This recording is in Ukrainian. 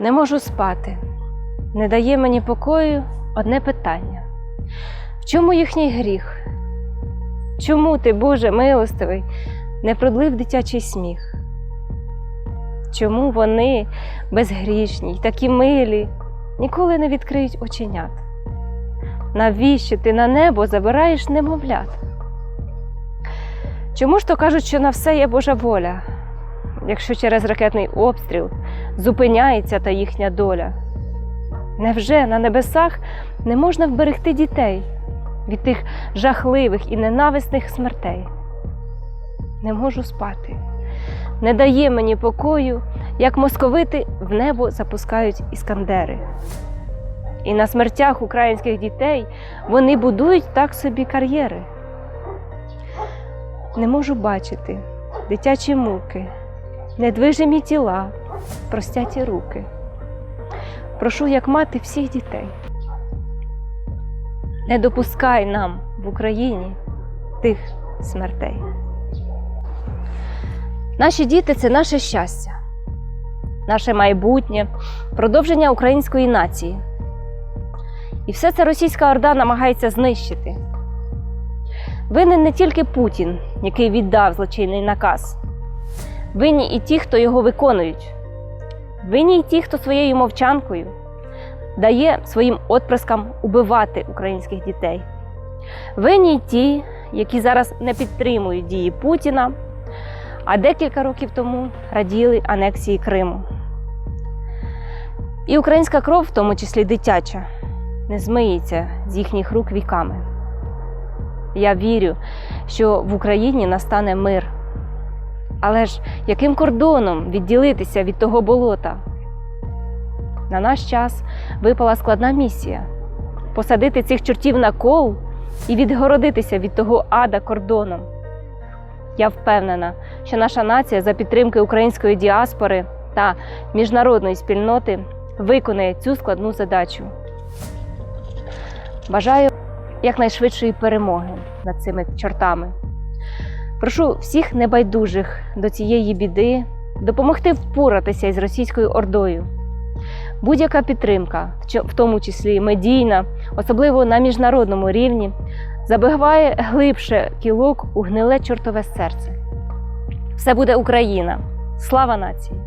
Не можу спати. Не дає мені покою одне питання: в чому їхній гріх? Чому ти, Боже милостивий, не продлив дитячий сміх? Чому вони безгрішні й такі милі, ніколи не відкриють оченят? Навіщо ти на небо забираєш немовлят? Чому ж то кажуть, що на все є Божа воля, якщо через ракетний обстріл зупиняється та їхня доля? Невже на небесах не можна вберегти дітей від тих жахливих і ненависних смертей? Не можу спати, не дає мені покою, як московити в небо запускають іскандери. І на смертях українських дітей вони будують так собі кар'єри. Не можу бачити дитячі муки, недвижимі тіла, простяті руки. Прошу, як мати всіх дітей. Не допускай нам в Україні тих смертей. Наші діти це наше щастя, наше майбутнє, продовження української нації. І все це російська орда намагається знищити. Винен не тільки Путін, який віддав злочинний наказ. Винні і ті, хто його виконують. Винні й ті, хто своєю мовчанкою дає своїм отприскам убивати українських дітей. Винні й ті, які зараз не підтримують дії Путіна, а декілька років тому раділи анексії Криму. І українська кров, в тому числі дитяча, не змиється з їхніх рук віками. Я вірю, що в Україні настане мир. Але ж яким кордоном відділитися від того болота? На наш час випала складна місія посадити цих чортів на кол і відгородитися від того ада кордоном. Я впевнена, що наша нація за підтримки української діаспори та міжнародної спільноти виконає цю складну задачу. Бажаю якнайшвидшої перемоги над цими чортами. Прошу всіх небайдужих до цієї біди допомогти впоратися із російською ордою. Будь-яка підтримка, в тому числі медійна, особливо на міжнародному рівні, забиває глибше кілок у гниле чортове серце. Все буде Україна. Слава нації!